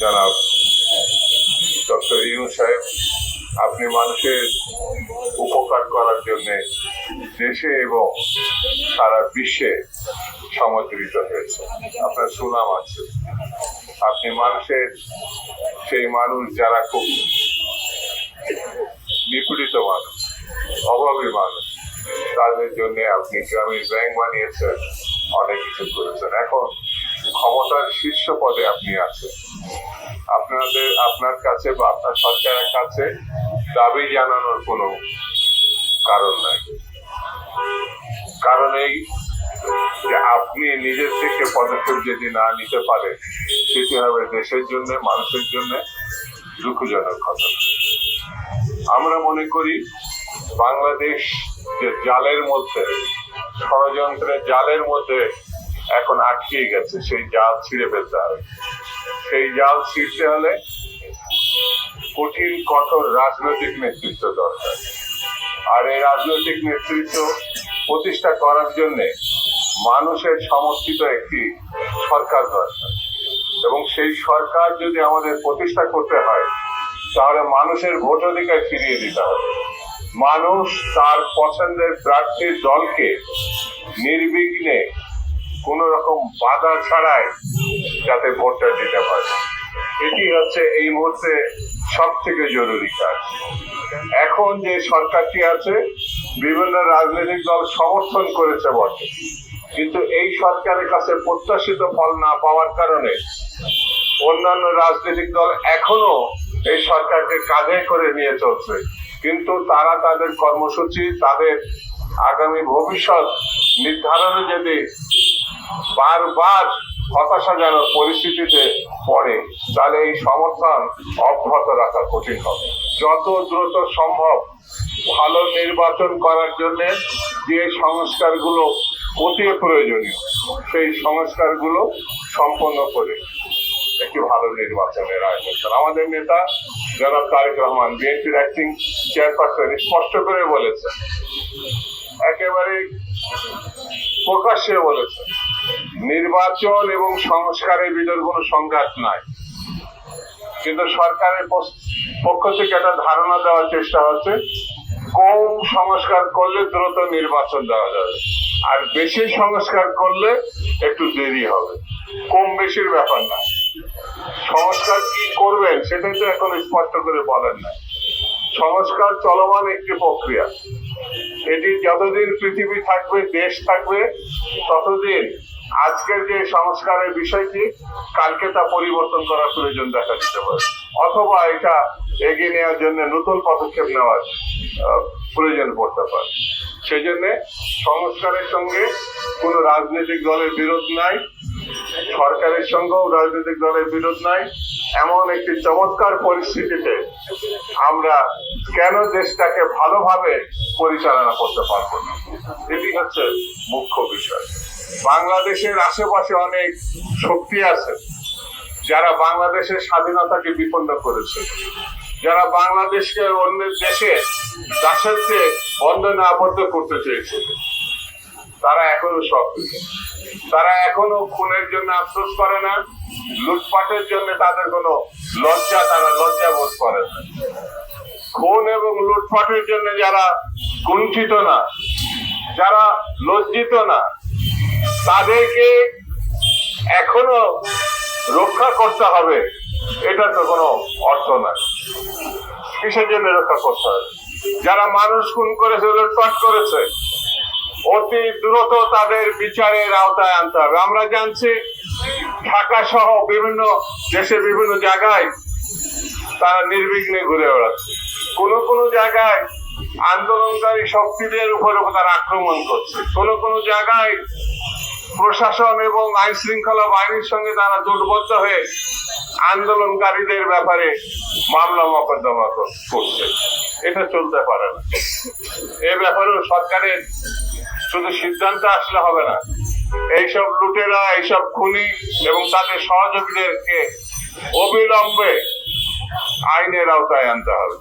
জনাব। Doctor you সাহেব, আপনি মানুষের উপকার করার জন্য দেশে এবং সারা বিশ্বে সমাদৃত হয়েছে। আপনার সুনাম আছে। আপনি মানুষের, সেই মানুষ যারা খুব নিপীড়িত মানুষ, অভাবী মানুষ, তাদের জন্য আপনি গ্রামীণ ব্যাংক বানিয়েছেন, অনেক কিছু করেছেন। এখন ক্ষমতার শীর্ষ পদে আপনি আছেন। আপনাদের, আপনার কাছে বা আপনার সরকারের কাছে দাবি জানানোর কোনো কারণ নাই। কারণ এই যে আপনি নিজের থেকে পদক্ষেপ যদি না নিতে পারেন, সেটি হবে দেশের জন্য, মানুষের জন্য দুঃখজনক ঘটনা। আমরা মনে করি বাংলাদেশ যে জালের মধ্যে, ষড়যন্ত্রের জালের মধ্যে এখন আটকে গেছে, সেই জাল ছিঁড়ে ফেলতে হবে। সেই জাল ছিঁড়তে হলে কঠিন, কঠোর রাজনৈতিক নেতৃত্ব দরকার। আর এই রাজনৈতিক নেতৃত্ব প্রতিষ্ঠা করার জন্যে মানুষের সমর্থিত একটি সরকার দরকার। এবং সেই সরকার যদি আমাদের প্রতিষ্ঠা করতে হয়, তাহলে মানুষের ভোটাধিকার ফিরিয়ে দিতে হবে। মানুষ তার পছন্দের প্রার্থীর দলকে নির্বিঘ্নে কোন রকম বাধা ছাড়াই যাতে ভোটটা দিতে পারে। এটি হচ্ছে এই মুহূর্তে সব থেকে জরুরি কাজ। এখন যে সরকারটি আছে, বিভিন্ন রাজনৈতিক দল সমর্থন করেছে বটে। কিন্তু এই সরকারের কাছে প্রত্যাশিত ফল না পাওয়ার কারণে অন্যান্য রাজনৈতিক দল এখনও এই সরকারকে কাঁধে করে নিয়ে চলছে। কিন্তু তারা তাদের কর্মসূচি, তাদের আগামী ভবিষ্যৎ নির্ধারণে যদি বারবার হতাশাজনক পরিস্থিতিতে পড়ে, তাহলে এই সমর্থন অব্যাহত রাখা কঠিন হবে যত দ্রুত সম্ভব ভালো নির্বাচন করার জন্য যে সংস্কারগুলো অতি প্রয়োজনীয়, সেই সংস্কারগুলো সম্পন্ন করে একটি ভালো নির্বাচনের আয়োজন। আমাদের নেতা জনাব তারেক রহমান, বিএনপির অ্যাক্টিং চেয়ারপারসন স্পষ্ট করে বলেছেন, একেবারে প্রকাশ্যে বলেছেন নির্বাচন এবং সংস্কারের ভিতর কোনো সংঘাত নাই। কিন্তু সরকারের পক্ষ থেকে একটা ধারণা দেওয়ার চেষ্টা হচ্ছে, কম সংস্কার করলে দ্রুত নির্বাচন দেওয়া যাবে। আর বেশি সংস্কার করলে একটু দেরি হবে। কম বেশির ব্যাপার না। সংস্কার কি করবেন, সেটাই তো এখন স্পষ্ট করে বলেন না সংস্কার চলমান একটি প্রক্রিয়া। এটি যতদিন পৃথিবী থাকবে, দেশ থাকবে, ততদিন আজকের যে সংস্কারের বিষয়টি, কালকে তা পরিবর্তন করার প্রয়োজন দেখা দিতে পারে। অথবা এটা এগিয়ে নেওয়ার জন্য নতুন পদক্ষেপ নেওয়ার প্রয়োজন পড়তে পারে। সেই জন্য সংস্কারের সঙ্গে কোনো রাজনৈতিক দলের বিরোধ নাই, সরকারের সঙ্গেও রাজনৈতিক দলের বিরোধ নাই। এমন একটি চমৎকার পরিস্থিতিতে আমরা কেন দেশটাকে ভালোভাবে পরিচালনা করতে পারব না? এটি হচ্ছে মুখ্য বিষয়। বাংলাদেশের আশেপাশে অনেক শক্তি আছে, যারা বাংলাদেশের স্বাধীনতাকে বিপন্ন করেছে। যারা বাংলাদেশকে অন্যের দেশে দাসত্বে বন্ধনে আবদ্ধ করতে চেয়েছে। তারা এখনও সক্রিয় তারা এখনও খুনের জন্য আফসোস করে না, লুটপাটের জন্য তাদের কোনো লজ্জা, তারা লজ্জা বোধ করে না। লুটপাটের জন্য যারা কুণ্ঠিত না, যারা লজ্জিত না, তাদেরকে এখনও রক্ষা করতে হবে, এটা তো কোনো অর্থ নাই কিসের জন্য রক্ষা করতে হবে? যারা মানুষ খুন করেছে, লুটপাট করেছে, অতি দ্রুত তাদের বিচারের আওতায় আনতে হবে। আমরা জানছি, ঢাকা সহ বিভিন্ন দেশে বিভিন্ন জায়গায় তারা নির্বিঘ্নে ঘুরে বেড়াচ্ছে। কোনো কোনো জায়গায় আন্দোলনকারী শক্তিদের উপর তারা আক্রমণ করছে। কোনো কোনো জায়গায় প্রশাসন এবং আইন শৃঙ্খলা বাহিনীর সঙ্গে তারা জোটবদ্ধ হয়ে আন্দোলনকারীদের ব্যাপারে মামলা মোকদ্দমা কর- করছে। এটা চলতে পারে না। এ ব্যাপারেও সরকারের শুধু সিদ্ধান্ত আসলে হবে না। এইসব লুটেরা, এইসব খুনি এবং তাদের সহযোগীদেরকে অবিলম্বে আইনের আওতায় আনতে হবে